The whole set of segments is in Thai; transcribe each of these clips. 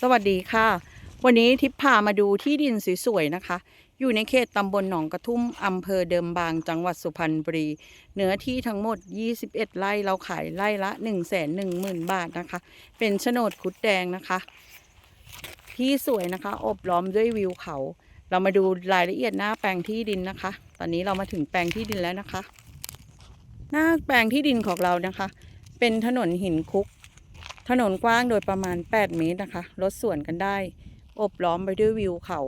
สวัสดีค่ะ วันนี้ทิพย์พามาดูที่ดินสวยๆนะคะ อยู่ในเขตตำบลหนองกระทุ่มอำเภอเดิมบางจังหวัดสุพรรณบุรี เนื้อที่ทั้งหมด 21 ไร่เราขายไร่ละ 1 1 0 0 0 0 บาทนะคะ เป็นโฉนดคุดแดงนะคะ ที่สวยนะคะ อบล้อมด้วยวิวเขา เรามาดูรายละเอียดหน้าแปลงที่ดินนะคะ ตอนนี้เรามาถึงแปลงที่ดินแล้วนะคะ หน้าแปลงที่ดินของเรานะคะ เป็นถนนหินคุก ถนนกว้างโดยประมาณ 8 เมตรนะคะ รถสวนกันได้ อบล้อมไปด้วยวิวเขา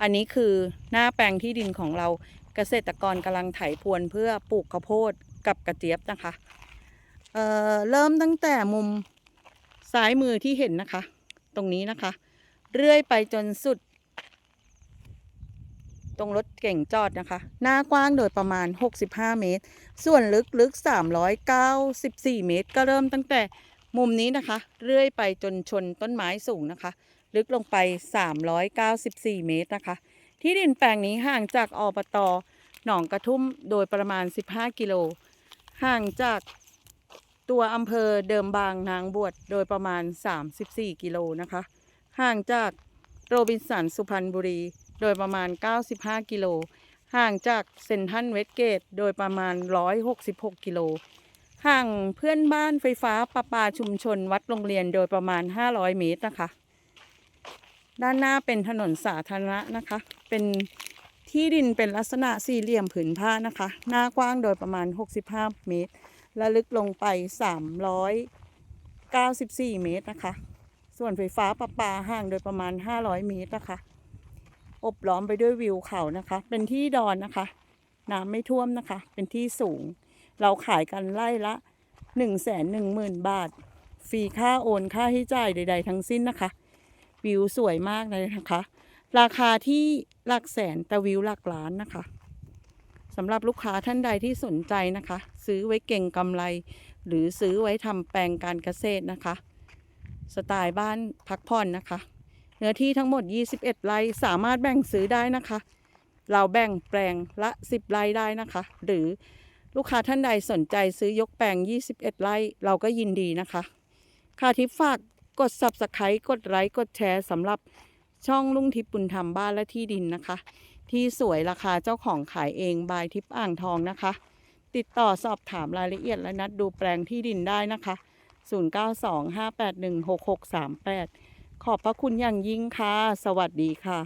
อันนี้คือหน้าแปลงที่ดินของเราเกษตรกรกำลังไถพรวนเพื่อปลูกข้าวโพดกับกระเจี๊ยบนะคะเเริ่มตั้งแต่มุมซ้ายมือที่เห็นนะคะ ตรงนี้นะคะ เรื่อยไปจนสุด ตรงรถเก่งจอดนะคะ หน้ากว้างโดยประมาณ 65 เมตร ส่วนลึกลึก394 เมตร ก็เริ่มตั้งแต่ มุมนี้นะคะ เรื่อยไปจนชนต้นไม้สูงนะคะ ลึกลงไป 394 เมตรนะคะ ที่ดินแปลงนี้ห่างจากอบตหนองกระทุ่มโดยประมาณ 15 กิโล ห่างจากตัวอำเภอเดิมบางนางบวชโดยประมาณ 34 กิโลนะคะ ห่างจากโรบินสันสุพรรณบุรี โดยประมาณ 95 กิโล ห่างจากเซนทรันเวสเกต โดยประมาณ 166 กิโล ห่างเพื่อนบ้านไฟฟ้าประปาชุมชนวัดโรงเรียนโดยประมาณ 500 เมตรนะคะ ด้านหน้าเป็นถนนสาธารณะนะคะ เป็นที่ดินเป็นลักษณะสี่เหลี่ยมผืนผ้านะคะ หน้ากว้างโดยประมาณ 65 เมตร และลึกลงไป 394 เมตรนะคะ ส่วนไฟฟ้าประปาห่างโดยประมาณ 500 เมตรนะคะ อบล้อมไปด้วยวิวเขานะคะ เป็นที่ดอนนะคะ น้ำไม่ท่วมนะคะ เป็นที่สูง เราขายกันไล่ละ1 1 0 0 0 0 บาท ฟรีค่าโอนค่าให้จ่ายใด ๆ ทั้งสิ้นนะคะ วิวสวยมากเลยนะคะ ราคาที่หลักแสนแต่วิวหลักล้านนะคะสำหรับลูกค้าท่านใดที่สนใจนะคะ ซื้อไว้เก่งกำไร หรือซื้อไว้ทำแปลงการเกษตรนะคะ สไตล์บ้านพักผ่อนนะคะ เนื้อที่ทั้งหมด 21 ไร่สามารถแบ่งซื้อได้นะคะ เราแบ่งแปลงละ 10 ไร่ได้นะคะ หรือ ลูกค้าท่านใดสนใจซื้อยกแปลง 21 ไร่เราก็ยินดีนะคะ ค่าทิปฝากกด subscribe กดไลค์กดแชร์สำหรับช่องลุงทิพย์บุญธรรมบ้านและที่ดินนะคะ ที่สวยราคาเจ้าของขายเองบายทิพย์อ่างทองนะคะ ติดต่อสอบถามรายละเอียดและนัดดูแปลงที่ดินได้นะคะ 0925816638 ขอบพระคุณอย่างยิ่งค่ะ สวัสดีค่ะ